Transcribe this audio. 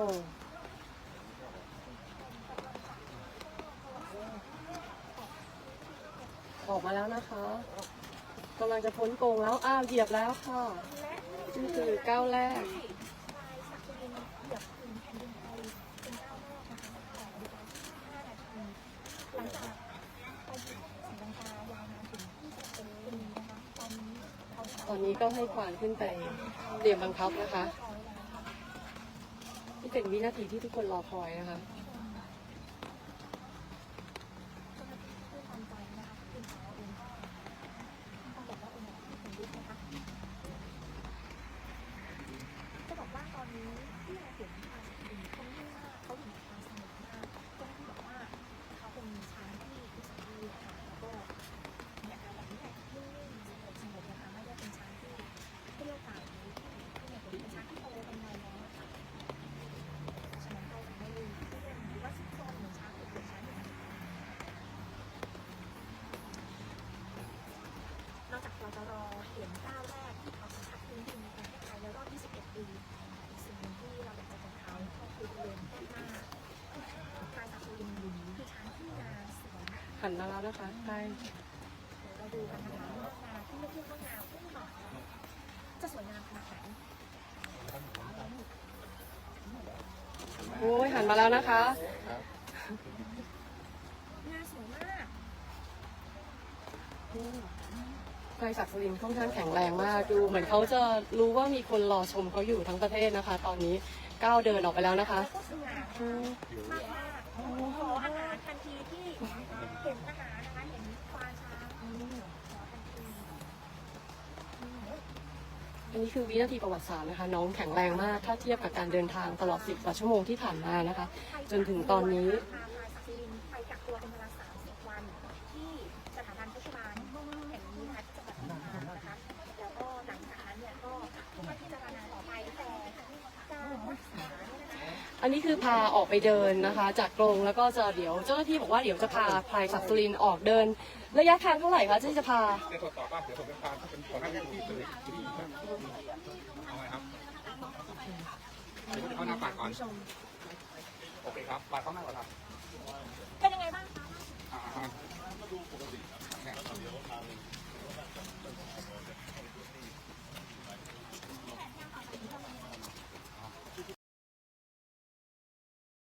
ออกมาแล้วนะคะกำลังจะพ้นโกงแล้ว อ้าว เหยียบแล้วค่ะนี่คือก้าวแรกตอนนี้ก็ให้ควานขึ้นไปเตรียมบังคับนะคะ เป็นวินาทีที่ทุกคนรอคอยนะคะ ผู้ทำใจนะคะคุณหมอเองต้องบอกว่าเป็นแบบที่เป็นยุคนะคะจะบอกว่าตอนนี้ที่เราเห็นทางอื่นเขานิ่งมากเขาอยู่ในความสงบมากเจ้าหน้าที่บอกว่าเขาเป็นช้างที่พิสัยดีค่ะแล้วก็มีอาการแบบนี้แหละนิ่งๆสงบสงบนะคะไม่ได้เป็นช้างที่ที่เรียกต่างที่เนี่ยเป็นช้างที่โตเป็นวัยแล้วนะคะ ฉะนั้นเราจะไม่ลืมเพื่อนหรือว่าซุกซนเหมือนช้างอื่นช้างอื่นนอกจากเราจะรอเห็นก้าวแรกที่เขาสัมผัสพื้นดินในประเทศไทยในรอบ 21 ปีอีกสิ่งหนึ่งที่เราอยากจะบอกเขาก็คือบริเวณด้านหน้าพลายตาซูลินคือช้างที่นาสวย หันมาแล้วนะคะใช่เดี๋ยวเราดูกันนะคะว่านาที่เรียกว่านาพุ่งหมากจะสวยงามขนาดไหนโอ้ยหันมาแล้วนะคะนาสวยมากพลายศักดิ์สินทค่อนข้างแข็งแรงมากดู เหมือนเขาจะรู้ว่ามีคนรอชมเขาอยู่ทั้งประเทศนะคะ ตอนนี้ก้าวเดินออกไปแล้วนะคะ แล้วก็สง่ามากๆขออาหารทันทีที่เห็นอาหารนะคะ เห็นควานช้างขอทันที อันนี้คือวินาทีประวัติศาสตร์นะคะ น้องแข็งแรงมาก ถ้าเทียบกับการเดินทางตลอด10กว่าชั่วโมงที่ผ่านมานะคะ จนถึงตอนนี้ อันนี้คือพาออกไปเดินนะคะ จากกรงแล้วก็จะเดี๋ยวเจ้าหน้าที่บอกว่าเดี๋ยวจะพาพลายศักดิ์สุรินทร์ออกเดิน ระยะทางเท่าไหร่คะที่จะพาเดี๋ยวตรวจสอบว่าเดี๋ยวผมจะพาเป็นขอให้เป็นที่สื่อที่ดีครับเอาไงครับเดี๋ยวเขาหน้าปากก่อนโอเคครับปากเขาหน้าก่อนครับเป็นยังไงบ้างคะอ่าอ่าเนี่ย